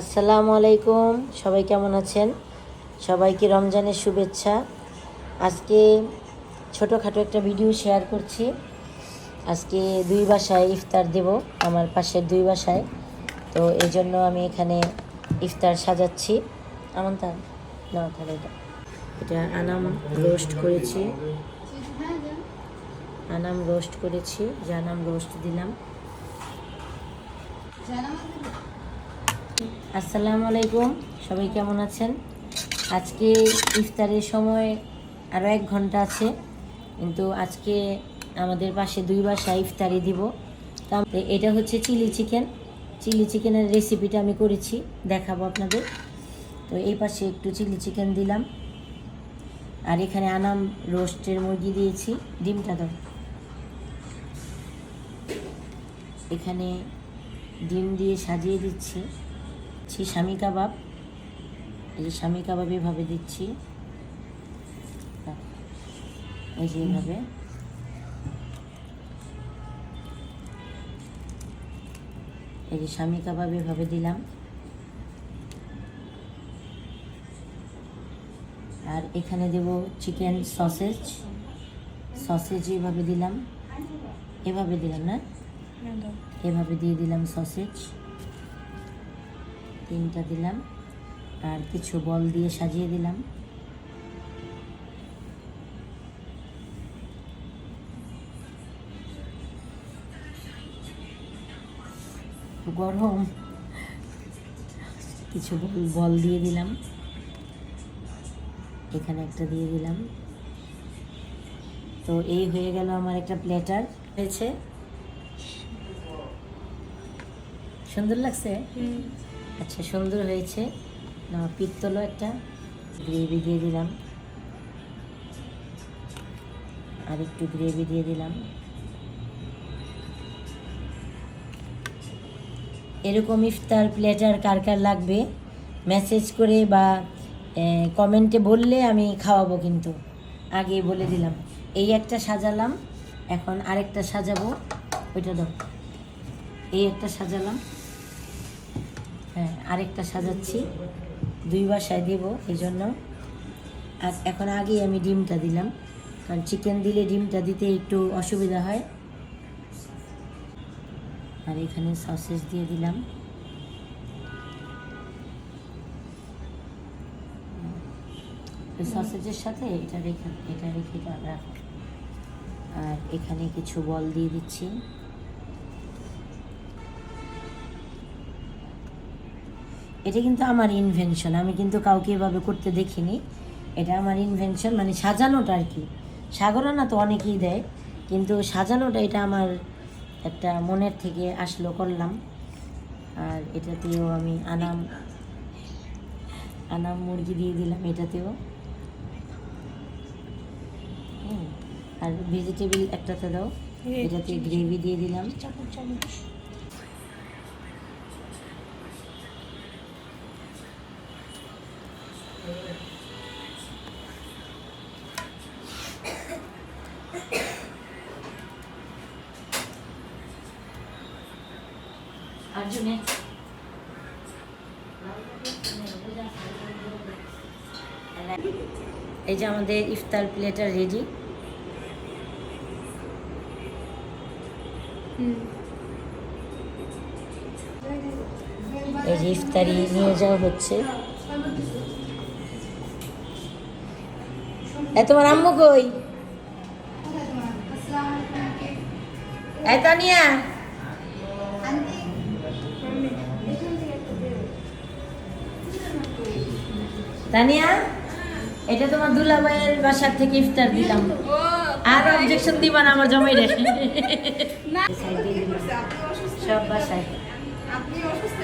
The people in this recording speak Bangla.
আসসালামু আলাইকুম। সবাই কেমন আছেন? সবাইকে রমজানের শুভেচ্ছা। আজকে ছোটোখাটো একটা ভিডিও শেয়ার করছি। আজকে দুই বাসায় ইফতার দেব, আমার পাশের দুই বাসায়। তো এই জন্য আমি এখানে ইফতার সাজাচ্ছি। এমন তা না তাহলে এটা। এটা আনাম রোস্ট করেছি। আনাম রোস্ট করেছি, যে আনাম রোস্ট দিলাম। আসসালামু আলাইকুম। সবাই কেমন আছেন? আজকে ইফতারের সময় আরও এক ঘণ্টা আছে, কিন্তু আজকে আমাদের পাশে দুই বাসায় ইফতারি দিব। তা এটা হচ্ছে চিলি চিকেন। চিলি চিকেনের রেসিপিটা আমি করেছি, দেখাবো আপনাদের। তো এই পাশে একটু চিলি চিকেন দিলাম। আর এখানে আনাম রোস্টের মুরগি দিয়েছি। ডিমটা দাও। এখানে ডিম দিয়ে সাজিয়ে দিচ্ছি। দিচ্ছি স্বামী কাবাব। এই যে স্বামী কাবাব এভাবে দিচ্ছি। এই যে এভাবে। এই যে স্বামী কাবাব এভাবে দিলাম। আর এখানে দেব চিকেন সসেজ। সসেজ এভাবে দিলাম। এভাবে দিলাম না? এভাবে দিয়ে দিলাম সসেজ। তিনটা দিলাম, আর কিছু বল দিয়ে সাজিয়ে দিলাম। গরম। কিছু বল- দিয়ে দিলাম। এখানে একটা দিয়ে দিলাম। তো এই হয়ে গেল আমার একটা প্লেটার। হয়েছে? সুন্দর লাগছে? আচ্ছা সুন্দর হয়েছে। পিত্তলও একটা। গ্রেভি দিয়ে দিলাম। আর একটু গ্রেভি দিয়ে দিলাম। এরকম ইফতার প্লেটার কার কার লাগবে মেসেজ করে বা কমেন্টে বললে আমি খাওয়াবো কিন্তু। আগেই বলে দিলাম। এই একটা সাজালাম, এখন আরেকটা সাজাবো। ওইটা দাও। এই একটা সাজালাম। হ্যাঁ আরেকটা সাজাচ্ছি। দুই বাসায় দেব, এই জন্য। এখন আগেই আমি ডিমটা দিলাম, কারণ চিকেন দিলে ডিমটা দিতে একটু অসুবিধা হয়। আর এখানে সসেজ দিয়ে দিলাম। সসেজের সাথে এটা রেখে এটা রাখো। আর এখানে কিছু বল দিয়ে দিচ্ছি। এটা কিন্তু আমার ইনভেনশন আমি কিন্তু কাউকে এভাবে করতে দেখিনি। এটা আমার ইনভেনশন মানে সাজানোটা আর কি। সাগরানা তো অনেকেই দেয় কিন্তু সাজানোটা এটা আমার একটা মনের থেকে আসলো করলাম। আর এটাতেও আমি আনাম আনাম মুরগি দিয়ে দিলাম এটাতেও। আর ভেজিটেবল একটাতে দাও এটাতে গ্রেভি দিয়ে দিলাম। আর্জুনে এই যে আমাদের ইফতার প্লেটার রেডি এই যে ইফতারি নিয়ে যাওয়া হচ্ছে। এ, তোমার আম্মু কই? এই তানিয়া। তানিয়া এটা তোমার দুলা ভাইয়ের বাসার থেকে ইফতার দিলাম। আর অবজেকশন দিবা না আমার জমাই রেখে সব বাসায়। আপনি অসুস্থ?